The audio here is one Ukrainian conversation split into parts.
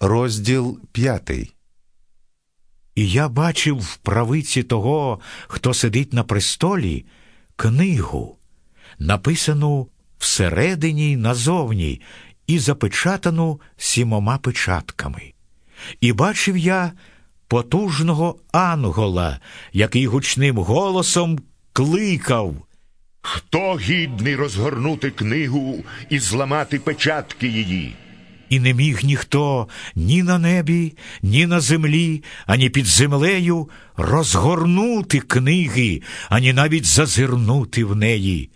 Розділ п'ятий. І я бачив в правиці того, хто сидить на престолі, книгу, написану всередині й назовні і запечатану сімома печатками. І бачив я потужного ангола, який гучним голосом кликав. Хто гідний розгорнути книгу і зламати печатки її? І не міг ніхто ні на небі, ні на землі, ані під землею розгорнути книги, ані навіть зазирнути в неї.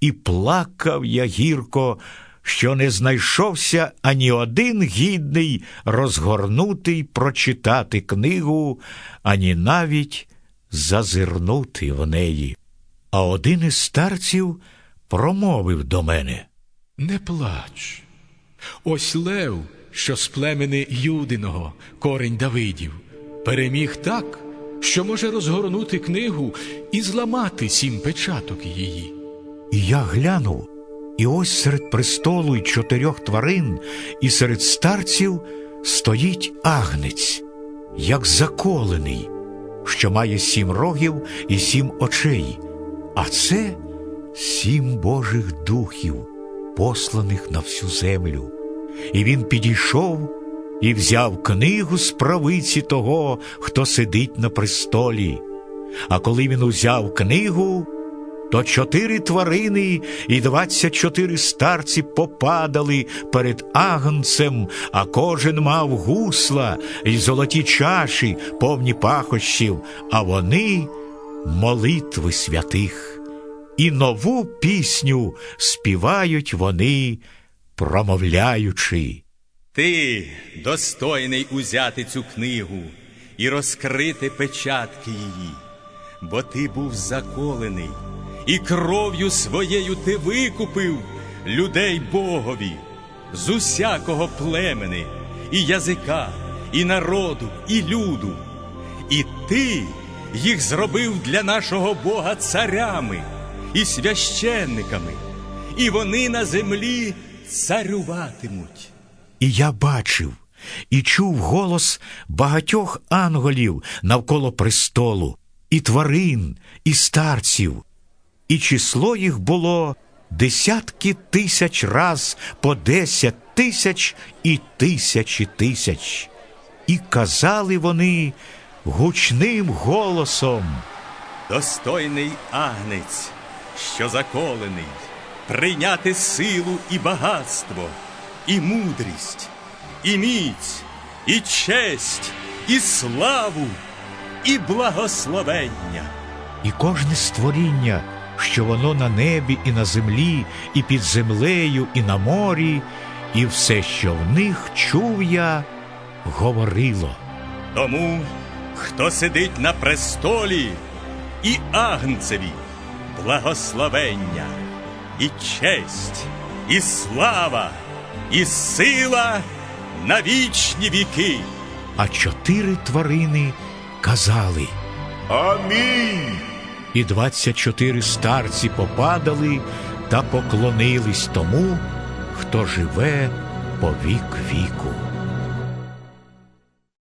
І плакав я гірко, що не знайшовся ані один гідний розгорнути й прочитати книгу, ані навіть зазирнути в неї. А один із старців промовив до мене. Не плач. Ось Лев, що з племени Юдиного, корень Давидів, переміг так, що може розгорнути книгу і зламати сім печаток її. І я глянув, і ось серед престолу й чотирьох тварин, і серед старців стоїть агнець, як заколений, що має сім рогів і сім очей, а це сім Божих духів, посланих на всю землю. І він підійшов і взяв книгу з правиці того, хто сидить на престолі. А коли він узяв книгу, то чотири тварини і двадцять чотири старці попадали перед агнцем, а кожен мав гусла й золоті чаші, повні пахощів, а вони молитви святих. І нову пісню співають вони, промовляючи. Ти достойний узяти цю книгу і розкрити печатки її, бо ти був заколений, і кров'ю своєю ти викупив людей Богові з усякого племени, і язика, і народу, і люду. І ти їх зробив для нашого Бога царями і священниками, і вони на землі царюватимуть. І я бачив і чув голос багатьох анголів навколо престолу, і тварин, і старців, і число їх було десятки тисяч раз по десять тисяч і тисячі тисяч. І казали вони гучним голосом. Достойний агнець, що заколений, прийняти силу і багатство, і мудрість, і міць, і честь, і славу, і благословення. І кожне створіння, що воно на небі і на землі, і під землею, і на морі, і все, що в них чув я, говорило. Тому, хто сидить на престолі, і агнцеві, благословення, і честь, і слава, і сила на вічні віки. А чотири тварини казали, Амінь. і двадцять чотири старці попадали та поклонились тому, хто живе по вік віку.